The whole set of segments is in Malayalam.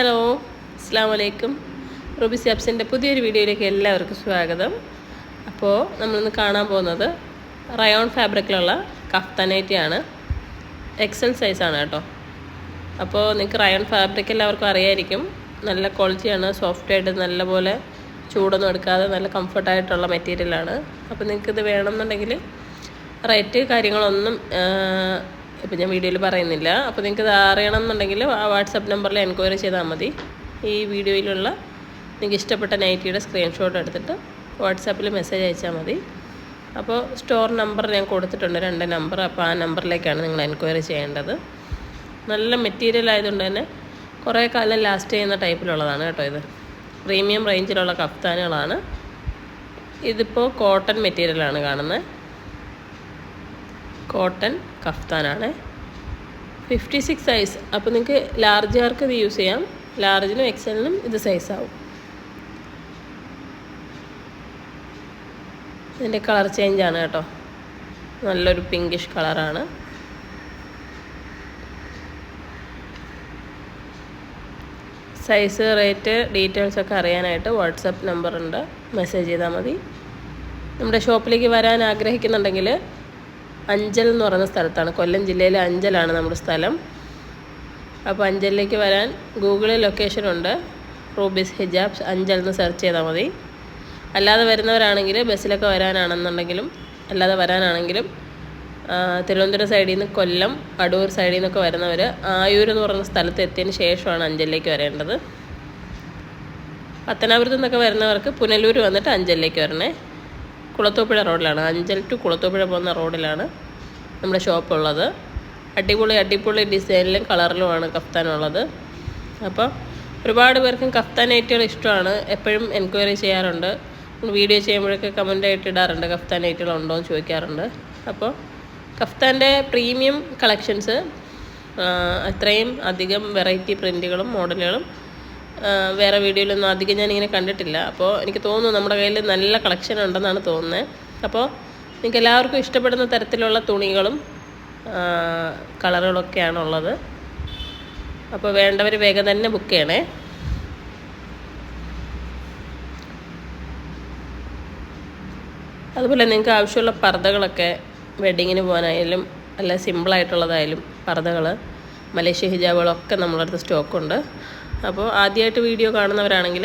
ഹലോ അസ്സാം വലൈക്കും റൂബി സാബ്സിന്റെ പുതിയൊരു വീഡിയോയിലേക്ക് എല്ലാവർക്കും സ്വാഗതം. അപ്പോൾ നമ്മളിന്ന് കാണാൻ പോകുന്നത് റയോൺ ഫാബ്രിക്കിലുള്ള കഫ്താനൈറ്റിയാണ്. എക്സൽ സൈസാണ് കേട്ടോ. അപ്പോൾ നിങ്ങൾക്ക് റയോൺ ഫാബ്രിക് എല്ലാവർക്കും അറിയായിരിക്കും. നല്ല ക്വാളിറ്റിയാണ് സോഫ്റ്റ് ആയിട്ട് നല്ലപോലെ ചൂടൊന്നും എടുക്കാതെ നല്ല കംഫർട്ടായിട്ടുള്ള മെറ്റീരിയലാണ്. അപ്പോൾ നിങ്ങൾക്കിത് വേണമെന്നുണ്ടെങ്കിൽ റേറ്റ് കാര്യങ്ങളൊന്നും ഇപ്പം ഞാൻ വീഡിയോയിൽ പറയുന്നില്ല. അപ്പോൾ നിങ്ങൾക്ക് ഇത് അറിയണം എന്നുണ്ടെങ്കിൽ ആ വാട്സപ്പ് നമ്പറിൽ എൻക്വയറി ചെയ്താൽ മതി. ഈ വീഡിയോയിലുള്ള നിങ്ങൾക്ക് ഇഷ്ടപ്പെട്ട നൈറ്റിയുടെ സ്ക്രീൻഷോട്ട് എടുത്തിട്ട് വാട്സാപ്പിൽ മെസ്സേജ് അയച്ചാൽ മതി. അപ്പോൾ സ്റ്റോർ നമ്പർ ഞാൻ കൊടുത്തിട്ടുണ്ട് രണ്ട് നമ്പർ. അപ്പോൾ ആ നമ്പറിലേക്കാണ് നിങ്ങൾ എൻക്വയറി ചെയ്യേണ്ടത്. നല്ല മെറ്റീരിയൽ ആയതുകൊണ്ട് തന്നെ കുറേ കാലം ലാസ്റ്റ് ചെയ്യുന്ന ടൈപ്പിലുള്ളതാണ് കേട്ടോ ഇത്. പ്രീമിയം റേഞ്ചിലുള്ള കഫ്താനുകളാണ്. ഇതിപ്പോൾ കോട്ടൺ മെറ്റീരിയലാണ് കാണുന്നത്. കോട്ടൺ കഫ്താനാണ്. ഫിഫ്റ്റി സിക്സ് സൈസ് അപ്പോൾ നിങ്ങൾക്ക് ലാർജ് ലാർജുകാർക്ക് ഇത് യൂസ് ചെയ്യാം? ലാർജിനും എക്സലിനും ഇത് സൈസ് ആവും. ഇതിന്റെ കളർ ചേഞ്ച് ആണ് കേട്ടോ. നല്ലൊരു പിങ്കിഷ് കളറാണ് സൈസ് റേറ്റ് ഡീറ്റെയിൽസ് ഒക്കെ അറിയാനായിട്ട് വാട്സപ്പ് നമ്പറുണ്ട് മെസ്സേജ് ചെയ്താൽ മതി. നമ്മുടെ ഷോപ്പിലേക്ക് വരാൻ ആഗ്രഹിക്കുന്നുണ്ടെങ്കിൽ അഞ്ചൽ എന്ന് പറയുന്ന സ്ഥലത്താണ്. കൊല്ലം ജില്ലയിലെ അഞ്ചലാണ് നമ്മുടെ സ്ഥലം. അപ്പോൾ അഞ്ചലിലേക്ക് വരാൻ ഗൂഗിളിൽ ലൊക്കേഷൻ ഉണ്ട്. റൂബീസ് ഹിജാബ്സ് അഞ്ചൽ എന്ന് സെർച്ച് ചെയ്താൽ മതി. അല്ലാതെ വരുന്നവരാണെങ്കിൽ ബസ്സിലൊക്കെ വരാനാണെന്നുണ്ടെങ്കിലും അല്ലാതെ വരാനാണെങ്കിലും തിരുവനന്തപുരം സൈഡിൽ നിന്ന് കൊല്ലം അടൂർ സൈഡിൽ നിന്നൊക്കെ വരുന്നവർ ആയൂർ എന്ന് പറയുന്ന സ്ഥലത്ത് എത്തിയതിന് ശേഷമാണ് അഞ്ചലിലേക്ക് വരേണ്ടത്. പത്തനാപുരത്തു നിന്നൊക്കെ വരുന്നവർക്ക് പുനലൂർ വന്നിട്ട് അഞ്ചലിലേക്ക് വരണേ. കുളത്തൂപ്പുഴ റോഡിലാണ്. അഞ്ചൽ ടു കുളത്തൂപ്പുഴ പോകുന്ന റോഡിലാണ് നമ്മുടെ ഷോപ്പുള്ളത് അടിപൊളി അടിപൊളി ഡിസൈനിലും കളറിലുമാണ് കഫ്താനുള്ളത് അപ്പോൾ ഒരുപാട് പേർക്കും കഫ്താൻ നൈറ്റുകൾ ഇഷ്ടമാണ്. എപ്പോഴും എൻക്വയറി ചെയ്യാറുണ്ട്. വീഡിയോ ചെയ്യുമ്പോഴൊക്കെ കമന്റ് ആയിട്ട് ഇടാറുണ്ട് കഫ്താൻ ഐറ്റുകൾ ഉണ്ടോ എന്ന് ചോദിക്കാറുണ്ട്. അപ്പോൾ കഫ്താന്റെ പ്രീമിയം കളക്ഷൻസ് അത്രയും അധികം വെറൈറ്റി പ്രിന്റുകളും മോഡലുകളും വേറെ വീഡിയോയിലൊന്നും അധികം ഞാനിങ്ങനെ കണ്ടിട്ടില്ല. അപ്പോൾ എനിക്ക് തോന്നുന്നു നമ്മുടെ കയ്യിൽ നല്ല കളക്ഷൻ ഉണ്ടെന്നാണ് തോന്നുന്നത് അപ്പോൾ നിങ്ങൾക്ക് എല്ലാവർക്കും ഇഷ്ടപ്പെടുന്ന തരത്തിലുള്ള തുണികളും കളറുകളൊക്കെയാണുള്ളത്. അപ്പോൾ വേണ്ടവർ വേഗം തന്നെ ബുക്ക് ചെയ്യണേ. അതുപോലെ നിങ്ങൾക്ക് ആവശ്യമുള്ള പർദ്ദകളൊക്കെ വെഡിങ്ങിന് പോകാനായാലും അല്ല സിമ്പിളായിട്ടുള്ളതായാലും പർദ്ദകൾ മലേഷ്യ ഹിജാബുകളൊക്കെ നമ്മളടുത്ത് സ്റ്റോക്കുണ്ട് അപ്പോൾ ആദ്യമായിട്ട് വീഡിയോ കാണുന്നവരാണെങ്കിൽ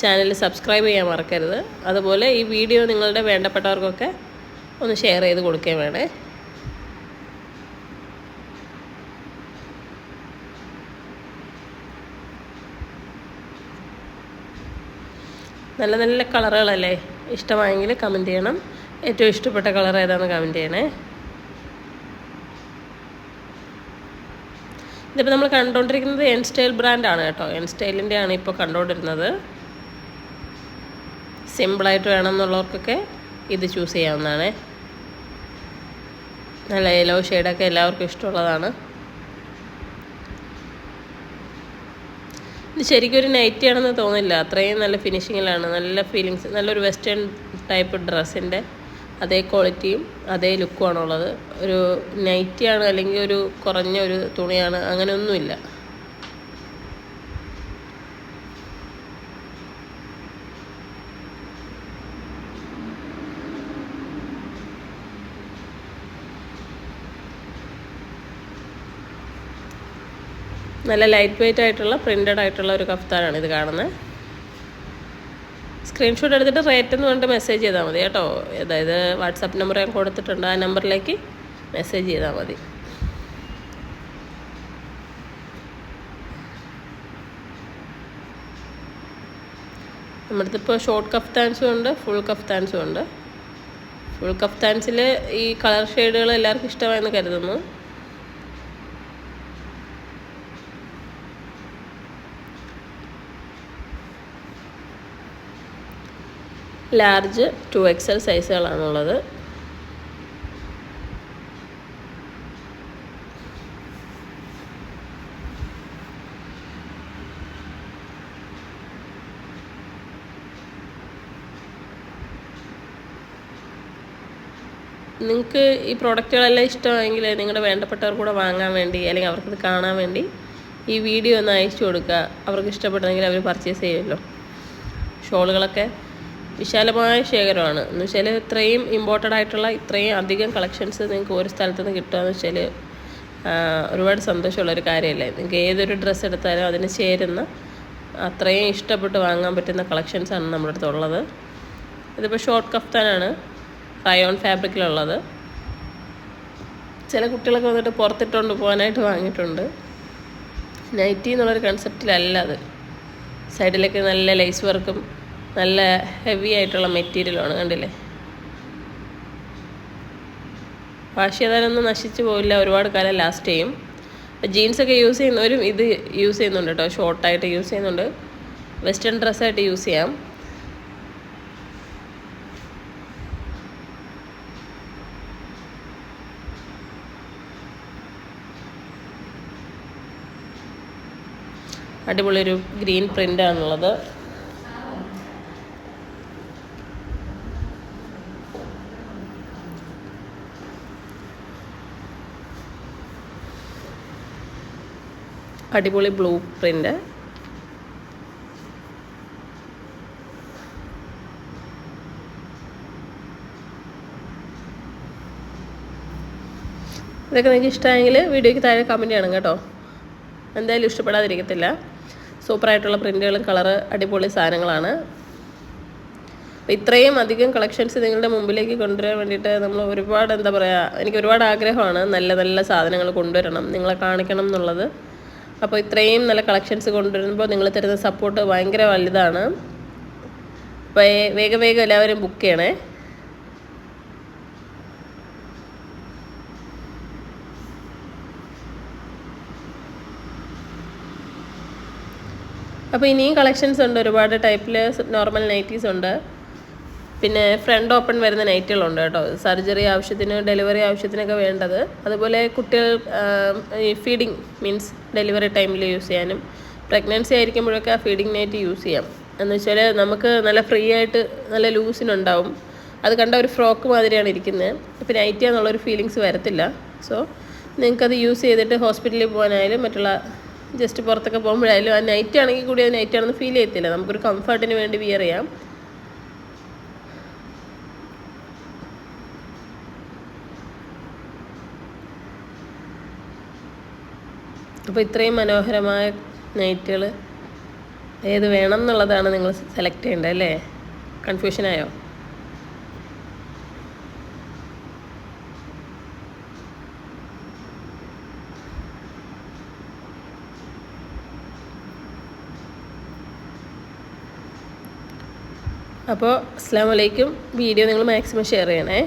ചാനൽ സബ്സ്ക്രൈബ് ചെയ്യാൻ മറക്കരുത്. അതുപോലെ ഈ വീഡിയോ നിങ്ങളുടെ വേണ്ടപ്പെട്ടവർക്കൊക്കെ ഒന്ന് ഷെയർ ചെയ്ത് കൊടുക്കുകയും വേണേ. നല്ല നല്ല കളറുകളല്ലേ? ഇഷ്ടമായെങ്കിൽ കമന്റ് ചെയ്യണം. ഏറ്റവും ഇഷ്ടപ്പെട്ട കളർ ഏതാണെന്ന് കമന്റ് ചെയ്യണേ. ഇതിപ്പോൾ നമ്മൾ കണ്ടുകൊണ്ടിരിക്കുന്നത് എൻ സ്റ്റൈൽ ബ്രാൻഡാണ് കേട്ടോ. എൻ സ്റ്റൈലിന്റെ ആണ് ഇപ്പോൾ കണ്ടുകൊണ്ടിരുന്നത് സിമ്പിളായിട്ട് വേണമെന്നുള്ളവർക്കൊക്കെ ഇത് ചൂസ് ചെയ്യാവുന്നതാണ്. നല്ല യെല്ലോ ഷെയ്ഡൊക്കെ എല്ലാവർക്കും ഇഷ്ടമുള്ളതാണ്. ഇത് ശരിക്കും ഒരു നൈറ്റി ആണെന്ന് തോന്നില്ല അത്രയും നല്ല ഫിനിഷിങ്ങിലാണ് നല്ല ഫീലിങ്സ് നല്ലൊരു വെസ്റ്റേൺ ടൈപ്പ് ഡ്രസ്സിന്റെ അതേ ക്വാളിറ്റിയും അതേ ലുക്കുമാണുള്ളത് ഒരു നൈറ്റിയാണ് അല്ലെങ്കിൽ ഒരു കുറഞ്ഞ ഒരു തുണിയാണ് അങ്ങനെയൊന്നുമില്ല. നല്ല ലൈറ്റ് വെയിറ്റ് ആയിട്ടുള്ള പ്രിന്റഡ് ആയിട്ടുള്ള ഒരു കഫ്താനാണ് ഇത് കാണുന്നത്. സ്ക്രീൻഷോട്ട് എടുത്തിട്ട് റേറ്റ് എന്ന് പറഞ്ഞിട്ട് മെസ്സേജ് ചെയ്താൽ മതി കേട്ടോ. അതായത് വാട്സാപ്പ് നമ്പർ ഞാൻ കൊടുത്തിട്ടുണ്ട്. ആ നമ്പറിലേക്ക് മെസ്സേജ് ചെയ്താൽ മതി. നമ്മുടെ ഇപ്പോൾ ഷോർട്ട് കഫ്താൻസും ഉണ്ട് ഫുൾ കഫ്താൻസും ഉണ്ട്. ഫുൾ കഫ്താൻസിൽ ഈ കളർ ഷെയ്ഡുകൾ എല്ലാവർക്കും ഇഷ്ടമായെന്ന് കരുതുന്നു. ലാർജ് ടു എക്സൽ സൈസുകളാണുള്ളത് നിങ്ങൾക്ക് ഈ പ്രോഡക്റ്റുകളെല്ലാം ഇഷ്ടമായെങ്കിൽ നിങ്ങളുടെ വേണ്ടപ്പെട്ടവർ കൂടെ വാങ്ങാൻ വേണ്ടി അല്ലെങ്കിൽ അവർക്കത് കാണാൻ വേണ്ടി ഈ വീഡിയോ ഒന്ന് അയച്ചു കൊടുക്കുക. അവർക്ക് ഇഷ്ടപ്പെട്ടെങ്കിൽ അവർ പർച്ചേസ് ചെയ്യുമല്ലോ. ഷോളുകളൊക്കെ വിശാലമായ ശേഖരമാണ്. എന്ന് വെച്ചാൽ ഇത്രയും ഇമ്പോർട്ടന്റ് ആയിട്ടുള്ള ഇത്രയും അധികം കളക്ഷൻസ് നിങ്ങൾക്ക് ഒരു സ്ഥലത്ത് നിന്ന് കിട്ടുക എന്ന് വെച്ചാൽ ഒരുപാട് സന്തോഷമുള്ളൊരു കാര്യമല്ലേ? നിങ്ങൾക്ക് ഏതൊരു ഡ്രസ്സ് എടുത്താലും അതിന് ചേരുന്ന അത്രയും ഇഷ്ടപ്പെട്ട് വാങ്ങാൻ പറ്റുന്ന കളക്ഷൻസാണ് നമ്മുടെ അടുത്തുള്ളത് ഇതിപ്പോൾ ഷോർട്ട് കഫ്താനാണ് റയോൺ ഫാബ്രിക്കിലുള്ളത് ചില കുട്ടികളൊക്കെ വന്നിട്ട് പുറത്തിട്ടുകൊണ്ട് പോകാനായിട്ട് വാങ്ങിയിട്ടുണ്ട്. നൈറ്റി എന്നുള്ളൊരു കൺസെപ്റ്റിലല്ല അത്. സൈഡിലൊക്കെ നല്ല ലൈസ് വർക്കും നല്ല ഹെവി ആയിട്ടുള്ള മെറ്റീരിയലാണ് കണ്ടില്ലേ? വാഷ് ചെയ്താലൊന്നും നശിച്ചു പോവില്ല ഒരുപാട് കാലം ലാസ്റ്റ് ചെയ്യും. ജീൻസൊക്കെ യൂസ് ചെയ്യുന്നവരും ഇത് യൂസ് ചെയ്യുന്നുണ്ട് കേട്ടോ ഷോർട്ടായിട്ട് യൂസ് ചെയ്യുന്നുണ്ട്. വെസ്റ്റേൺ ഡ്രസ്സായിട്ട് യൂസ് ചെയ്യാം. അടിപൊളിയൊരു ഗ്രീൻ പ്രിന്റ് അടിപൊളി ബ്ലൂ പ്രിന്റ് ഇതൊക്കെ നിങ്ങൾക്ക് ഇഷ്ടമായെങ്കിൽ വീഡിയോയ്ക്ക് താഴെ കമന്റ് ചെയ്യണം കേട്ടോ. എന്തായാലും ഇഷ്ടപ്പെടാതിരിക്കത്തില്ല. സൂപ്പറായിട്ടുള്ള പ്രിന്റുകളും കളറ് അടിപൊളി സാധനങ്ങളാണ്. ഇത്രയും അധികം കളക്ഷൻസ് നിങ്ങളുടെ മുമ്പിലേക്ക് കൊണ്ടുവരാൻ വേണ്ടിയിട്ട് നമ്മൾ ഒരുപാട് എന്താ പറയുക എനിക്ക് ഒരുപാട് ആഗ്രഹമാണ് നല്ല നല്ല സാധനങ്ങൾ കൊണ്ടുവരണം നിങ്ങളെ കാണിക്കണം എന്നുള്ളത്. അപ്പോൾ ഇത്രയും നല്ല കളക്ഷൻസ് കൊണ്ടുവരുമ്പോൾ നിങ്ങൾ തരുന്ന സപ്പോർട്ട് ഭയങ്കര വലുതാണ്. അപ്പോൾ വേഗം വേഗം എല്ലാവരും ബുക്ക് ചെയ്യണേ. അപ്പോൾ ഇനിയും കളക്ഷൻസ് ഉണ്ട് ഒരുപാട് ടൈപ്പിൽ നോർമൽ നൈറ്റീസ് ഉണ്ട്. പിന്നെ ഫ്രണ്ട് ഓപ്പൺ വരുന്ന നൈറ്റുകളുണ്ട് കേട്ടോ. സർജറി ആവശ്യത്തിന് ഡെലിവറി ആവശ്യത്തിനൊക്കെ വേണ്ടത്. അതുപോലെ കുട്ടികൾ ഫീഡിങ് മീൻസ് ഡെലിവറി ടൈമിൽ യൂസ് ചെയ്യാനും പ്രഗ്നൻസി ആയിരിക്കുമ്പോഴൊക്കെ ആ ഫീഡിങ് നൈറ്റ് യൂസ് ചെയ്യാം. എന്ന് വെച്ചാൽ നമുക്ക് നല്ല ഫ്രീ ആയിട്ട് നല്ല ലൂസിനുണ്ടാവും. അത് കണ്ട ഒരു ഫ്രോക്ക് മാതിരിയാണ് ഇരിക്കുന്നത് അപ്പോൾ നൈറ്റി എന്നുള്ളൊരു ഫീലിങ്സ് വരത്തില്ല. സോ നിങ്ങൾക്കത് യൂസ് ചെയ്തിട്ട് ഹോസ്പിറ്റലിൽ പോകാനായാലും മറ്റുള്ള ജസ്റ്റ് പുറത്തൊക്കെ പോകുമ്പോഴായാലും ആ നൈറ്റ് ആണെങ്കിൽ കൂടി അത് നൈറ്റ് ആണെന്ന് ഫീൽ ചെയ്യത്തില്ല. നമുക്കൊരു കംഫർട്ടിന് വേണ്ടി വിയർ ചെയ്യാം. അപ്പോൾ ഇത്രയും മനോഹരമായ നൈറ്റുകൾ ഏത് വേണം എന്നുള്ളതാണ് നിങ്ങൾ സെലക്ട് ചെയ്യേണ്ടത് അല്ലേ? കൺഫ്യൂഷനായോ അപ്പോൾ അസ്സാം വലൈക്കും വീഡിയോ നിങ്ങൾ മാക്സിമം ഷെയർ ചെയ്യണേ.